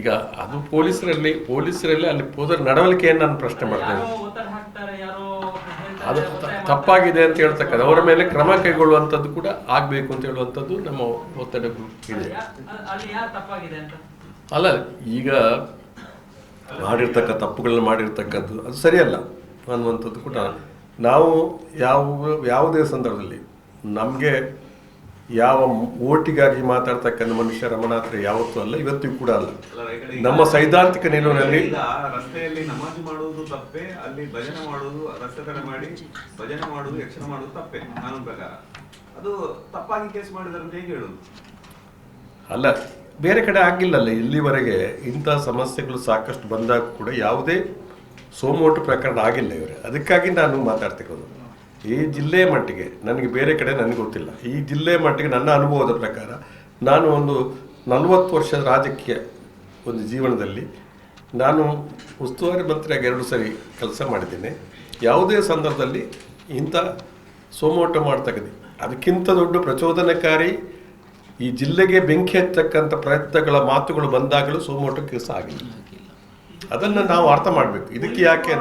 ಈಗ ಅದು ಪೊಲೀಸರಲ್ಲಿ ಪೊಲೀಸರಲ್ಲಿ ಅಲ್ಲಿ ಹೋದ ನಡವಳಿಕೆಯನ್ನು ನಾನು ಪ್ರಶ್ನೆ ಮಾಡ್ತೇನೆ. ಒತ್ತಡ ಅದು ತಪ್ಪಾಗಿದೆ ಅಂತ ಹೇಳ್ತಕ್ಕಂಥ ಅವರ ಮೇಲೆ ಕ್ರಮ ಕೈಗೊಳ್ಳುವಂಥದ್ದು ಕೂಡ ಆಗಬೇಕು ಅಂತ ಹೇಳುವಂಥದ್ದು ನಮ್ಮ ಒತ್ತಡಗಳು ಇದೆ ಯಾ- ಅಲ್ಲಿ ಈಗ ಮಾಡಿರ್ತಕ್ಕ ತಪ್ಪುಗಳನ್ನ ಮಾಡಿರ್ತಕ್ಕದ್ದು ಅದು ಸರಿಯಲ್ಲ ಅನ್ನುವಂಥದ್ದು ಕೂಡ ನಾವು ಯಾವ ಯಾವುದೇ ಸಂದರ್ಭದಲ್ಲಿ ನಮಗೆ ಯಾವ ಓಟಿಗಾಗಿ ಮಾತಾಡ್ತಕ್ಕಂಥ ಮನುಷ್ಯ ರಮಣಾತ್ರ ಯಾವತ್ತೂ ಅಲ್ಲ ಇವತ್ತಿಗೂ ಕೂಡ ಅಲ್ಲ. ನಮ್ಮ ಸೈದ್ಧಾಂತಿಕ ನಿಲುವಿನಲ್ಲಿ ರಸ್ತೆಯಲ್ಲಿ ನಮಾಜ್ ಮಾಡುವುದು ತಪ್ಪೇ ಅಲ್ಲಿ ಭಜನೆ ಮಾಡುವುದು ರಸ್ತೆ ಮಾಡಿ ಭಜನೆ ಮಾಡುವುದು ಯಕ್ಷಣ ಮಾಡುವುದು ತಪ್ಪೇ ನಾನು ಪ್ರಕಾರ. ಅದು ತಪ್ಪಾಗಿ ಕೇಸ್ ಮಾಡಿದಾರೆ ಅಂತ ಹೇಗೆ ಹೇಳುದು? ಅಲ್ಲ ಬೇರೆ ಕಡೆ ಆಗಿಲ್ಲಲ್ಲ ಇಲ್ಲಿವರೆಗೆ ಇಂಥ ಸಮಸ್ಯೆಗಳು ಸಾಕಷ್ಟು ಬಂದಾಗ ಕೂಡ ಯಾವುದೇ ಸೋಮೋಟು ಪ್ರಕರಣ ಆಗಿಲ್ಲ ಇವರೇ. ಅದಕ್ಕಾಗಿ ನಾನು ಮಾತಾಡ್ತಿರೋದು. ಈ ಜಿಲ್ಲೆ ಮಟ್ಟಿಗೆ ನನಗೆ ಬೇರೆ ಕಡೆ ನನಗೆ ಗೊತ್ತಿಲ್ಲ. ಈ ಜಿಲ್ಲೆ ಮಟ್ಟಿಗೆ ನನ್ನ ಅನುಭವದ ಪ್ರಕಾರ ನಾನು ಒಂದು ನಲವತ್ತು ವರ್ಷದ ರಾಜಕೀಯ ಒಂದು ಜೀವನದಲ್ಲಿ ನಾನು ಉಸ್ತುವಾರಿ ಮಂತ್ರಿಯಾಗಿ ಎರಡು ಸರಿ ಕೆಲಸ ಮಾಡಿದ್ದೇನೆ. ಯಾವುದೇ ಸಂದರ್ಭದಲ್ಲಿ ಇಂಥ ಸೋಮೋಟ ಮಾಡ್ತಕ್ಕಂಥ ಅದಕ್ಕಿಂತ ದೊಡ್ಡ ಪ್ರಚೋದನಕಾರಿ ಈ ಜಿಲ್ಲೆಗೆ ಬೆಂಕಿ ಹಚ್ಚಕ್ಕಂಥ ಪ್ರಯತ್ನಗಳ ಮಾತುಗಳು ಬಂದಾಗಲೂ ಸೋಮೋಟ ಕೆಲಸ ಆಗಿಲ್ಲ. ಅದನ್ನು ನಾವು ಅರ್ಥ ಮಾಡಬೇಕು. ಇದಕ್ಕೆ ಯಾಕೆ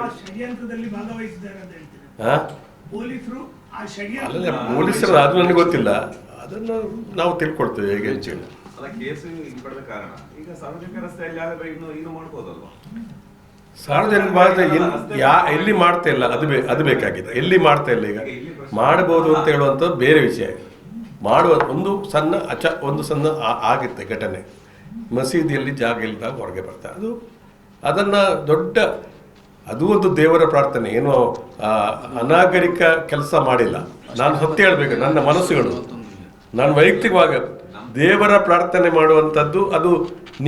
ಪೊಲೀಸರು ಪೊಲೀಸರು ಅದು ನನಗೆ ಗೊತ್ತಿಲ್ಲ. ಅದನ್ನು ನಾವು ತಿಳ್ಕೊಡ್ತೇವೆ ಹೇಗೆ ಅಂತೇಳಿ ಅಲ್ಲ ಕೇಸು ಹಿಂಪಡೆದ ಕಾರಣ. ಈಗ ಸಾರ್ವಜನಿಕ ಎಲ್ಲಿ ಯಾ ಎಲ್ಲಿ ಮಾಡ್ತಾ ಇಲ್ಲ ಅದು ಬೇ ಅದು ಬೇಕಾಗಿದೆ. ಎಲ್ಲಿ ಮಾಡ್ತಾ ಇಲ್ಲ ಈಗ? ಮಾಡಬಹುದು ಅಂತ ಹೇಳುವಂಥದ್ದು ಬೇರೆ ವಿಷಯ. ಮಾಡುವ ಒಂದು ಸಣ್ಣ ಅಚ ಒಂದು ಸಣ್ಣ ಆಗುತ್ತೆ ಆಗಿತ್ತೆ ಘಟನೆ. ಮಸೀದಿಯಲ್ಲಿ ಜಾಗ ಇಲ್ಲದಾಗ ಹೊರಗೆ ಬರ್ತಾರೆ. ಅದು ಅದನ್ನು ದೊಡ್ಡ ಅದು ಒಂದು ದೇವರ ಪ್ರಾರ್ಥನೆ. ಏನೋ ಅನಾಗರಿಕ ಕೆಲಸ ಮಾಡಿಲ್ಲ. ನಾನು ಸತ್ಯ ಹೇಳಬೇಕು ನನ್ನ ಮನಸ್ಸುಗಳು. ನಾನು ವೈಯಕ್ತಿಕವಾಗಿ ದೇವರ ಪ್ರಾರ್ಥನೆ ಮಾಡುವಂಥದ್ದು ಅದು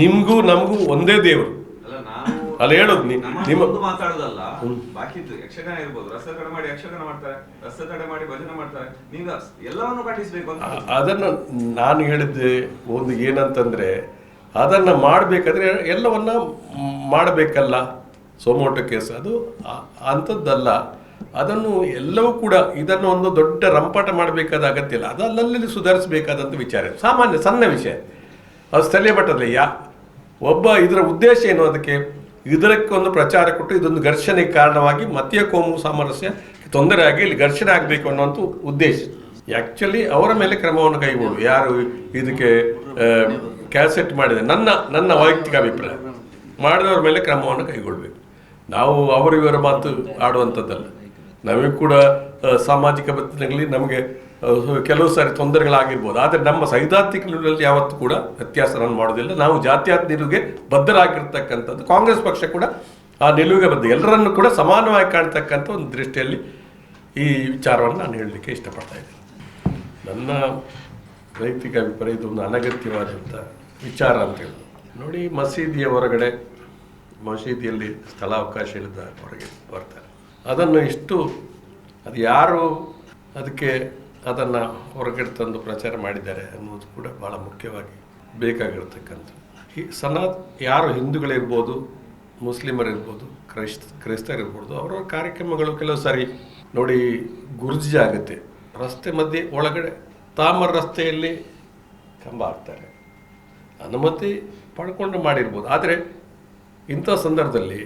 ನಿಮಗೂ ನಮಗೂ ಒಂದೇ ದೇವರು. ಅಲ್ಲ ಹೇಳೋದು ನಮ್ಮ ಮಾತಾಡೋದಲ್ಲ ಬಾಕಿ ಯಕ್ಷಗಾನ ಇರ್ಬೋದು ರಸ ತಡೆ ಮಾಡಿ ಯಕ್ಷಗಾನ ಮಾಡ್ತಾರೆ ರಸ ತಡೆ ಮಾಡಿ ಭಜನೆ ಮಾಡ್ತಾರೆ ನೀವು ಎಲ್ಲವನ್ನು ಖಂಡಿಸ್ಬೇಕು ಅದನ್ನು ನಾನು ಹೇಳಿದ್ದೆ ಒಂದು ಏನಂತಂದ್ರೆ ಅದನ್ನ ಮಾಡಬೇಕಾದ್ರೆ ಎಲ್ಲವನ್ನ ಮಾಡಬೇಕಲ್ಲ. ಸೋಮೋಟ ಕೇಸ್ ಅದು. ಅಂಥದ್ದಲ್ಲ. ಅದನ್ನು ಎಲ್ಲವೂ ಕೂಡ ಇದನ್ನು ಒಂದು ದೊಡ್ಡ ರಂಪಾಟ ಮಾಡಬೇಕಾದ ಅಗತ್ಯ ಇಲ್ಲ. ಅದು ಅಲ್ಲಲ್ಲಿ ಸುಧಾರಿಸಬೇಕಾದಂಥ ವಿಚಾರ. ಸಾಮಾನ್ಯ ಸಣ್ಣ ವಿಷಯ. ಅದು ಸ್ಥಳೀಯ ಮಟ್ಟದಲ್ಲಿ ಯಾ, ಒಬ್ಬ ಇದರ ಉದ್ದೇಶ ಏನು ಅದಕ್ಕೆ? ಇದಕ್ಕೆ ಒಂದು ಪ್ರಚಾರ ಕೊಟ್ಟು ಇದೊಂದು ಘರ್ಷಣೆಗೆ ಕಾರಣವಾಗಿ ಮತೀಯ ಕೋಮು ಸಾಮರಸ್ಯ ತೊಂದರೆ ಆಗಿ ಇಲ್ಲಿ ಘರ್ಷಣೆ ಆಗಬೇಕು ಅನ್ನೋಂಥ ಉದ್ದೇಶ. ಆ್ಯಕ್ಚುಲಿ ಅವರ ಮೇಲೆ ಕ್ರಮವನ್ನು ಕೈಗೊಳ್ಳು ಯಾರು ಇದಕ್ಕೆ ಕ್ಯಾಸೆಟ್ ಮಾಡಿದೆ. ನನ್ನ ನನ್ನ ವೈಯಕ್ತಿಕ ಅಭಿಪ್ರಾಯ. ಮಾಡಿದವರ ಮೇಲೆ ಕ್ರಮವನ್ನು ಕೈಗೊಳ್ಳಬೇಕು ನಾವು ಅವರಿವರ ಮಾತು ಆಡುವಂಥದ್ದಲ್ಲ. ನಮಗೆ ಕೂಡ ಸಾಮಾಜಿಕ ಬತ್ತನೆಗಳಲ್ಲಿ ನಮಗೆ ಕೆಲವು ಸಾರಿ ತೊಂದರೆಗಳಾಗಿರ್ಬೋದು. ಆದರೆ ನಮ್ಮ ಸೈದ್ಧಾಂತಿಕ ನಿಲುವಿನಲ್ಲಿ ಯಾವತ್ತೂ ಕೂಡ ವ್ಯತ್ಯಾಸ ನಾನು ಮಾಡೋದಿಲ್ಲ ನಾವು ಜಾತ್ಯಾತ ನಿಲುವಿಗೆ ಬದ್ಧರಾಗಿರ್ತಕ್ಕಂಥದ್ದು. ಕಾಂಗ್ರೆಸ್ ಪಕ್ಷ ಕೂಡ ಆ ನಿಲುವಿಗೆ ಬದ್ಧ. ಎಲ್ಲರನ್ನು ಕೂಡ ಸಮಾನವಾಗಿ ಕಾಣ್ತಕ್ಕಂಥ ಒಂದು ದೃಷ್ಟಿಯಲ್ಲಿ ಈ ವಿಚಾರವನ್ನು ನಾನು ಹೇಳಲಿಕ್ಕೆ ಇಷ್ಟಪಡ್ತಾ ಇದ್ದೀನಿ. ನನ್ನ ವೈಯಕ್ತಿಕ ಅಭಿಪ್ರಾಯ ಇದು ಒಂದು ಅನಗತ್ಯವಾದಂಥ ವಿಚಾರ ಅಂತ ಹೇಳಿ ನೋಡಿ, ಮಸೀದಿಯ ಹೊರಗಡೆ ಮಸೀದಿಯಲ್ಲಿ ಸ್ಥಳಾವಕಾಶ ಇಲ್ಲದ ಹೊರಗೆ ಬರ್ತಾರೆ. ಅದನ್ನು ಇಷ್ಟು ಅದು ಯಾರು ಅದಕ್ಕೆ ಅದನ್ನು ಹೊರಗಡೆ ತಂದು ಪ್ರಚಾರ ಮಾಡಿದ್ದಾರೆ ಅನ್ನೋದು ಕೂಡ ಭಾಳ ಮುಖ್ಯವಾಗಿ ಬೇಕಾಗಿರ್ತಕ್ಕಂಥ ಈ ಸನಾ ಯಾರು ಹಿಂದೂಗಳಿರ್ಬೋದು, ಮುಸ್ಲಿಮರಿರ್ಬೋದು ಕ್ರೈಸ್ತ ಕ್ರೈಸ್ತರಿರ್ಬೋದು, ಅವರ ಕಾರ್ಯಕ್ರಮಗಳು ಕೆಲವು ಸಾರಿ ನೋಡಿ ಗುರ್ಜಿ ಆಗುತ್ತೆ. ರಸ್ತೆ ಮಧ್ಯೆ ಒಳಗಡೆ ತಾಮರ ರಸ್ತೆಯಲ್ಲಿ ಕಂಬ ಹಾಕ್ತಾರೆ. ಅನುಮತಿ ಪಡ್ಕೊಂಡು ಮಾಡಿರ್ಬೋದು. ಆದರೆ ಇಂಥ ಸಂದರ್ಭದಲ್ಲಿ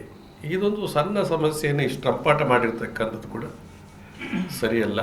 ಇದೊಂದು ಸಣ್ಣ ಸಮಸ್ಯೆಯನ್ನು ಇಷ್ಟು ಅಪ್ಪಾಟ ಮಾಡಿರ್ತಕ್ಕಂಥದ್ದು ಕೂಡ ಸರಿಯಲ್ಲ.